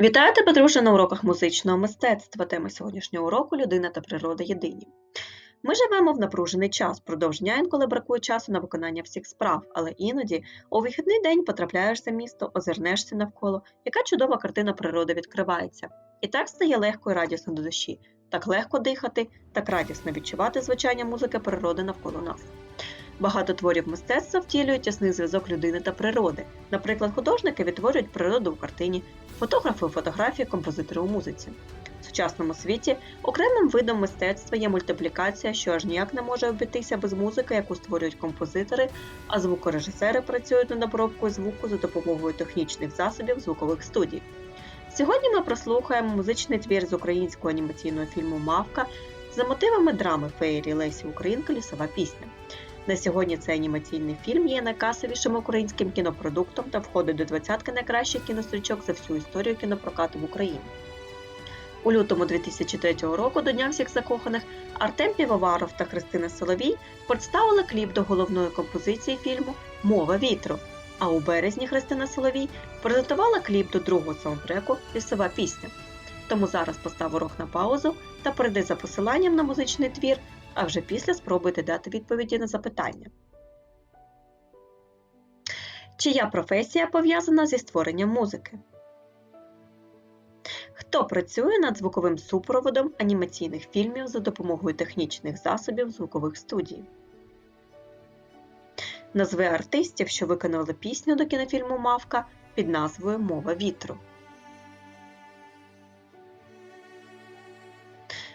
Вітаю тебе, друже, на уроках музичного мистецтва. Тема сьогоднішнього уроку людина та природа єдині. Ми живемо в напружений час, продовж дня інколи бракує часу на виконання всіх справ, але іноді у вихідний день потрапляєш за місто, озирнешся навколо, яка чудова картина природи відкривається. І так стає легко і радісно до душі, так легко дихати, так радісно відчувати звучання музики природи навколо нас. Багато творів мистецтва втілюють ясний зв'язок людини та природи. Наприклад, художники відтворюють природу у картині, фотографи у фотографії, композитори у музиці. В сучасному світі окремим видом мистецтва є мультиплікація, що аж ніяк не може обійтися без музики, яку створюють композитори, а звукорежисери працюють над обробкою звуку за допомогою технічних засобів звукових студій. Сьогодні ми прослухаємо музичний твір з українського анімаційного фільму Мавка за мотивами драми Феєрі Лесі Українка Лісова пісня. На сьогодні цей анімаційний фільм є найкасовішим українським кінопродуктом та входить до двадцятки найкращих кінострічок за всю історію кінопрокату в Україні. У лютому 2003 року до Дня всіх закоханих Артем Півоваров та Христина Соловій представили кліп до головної композиції фільму Мова вітру. А у березні Христина Соловій презентувала кліп до другого саундтреку Лісова пісня. Тому зараз постав урок на паузу та перейди за посиланням на музичний твір, а вже після спробуйте дати відповіді на запитання. Чия професія пов'язана зі створенням музики? Хто працює над звуковим супроводом анімаційних фільмів за допомогою технічних засобів звукових студій? Назви артистів, що виконали пісню до кінофільму Мавка під назвою Мова вітру.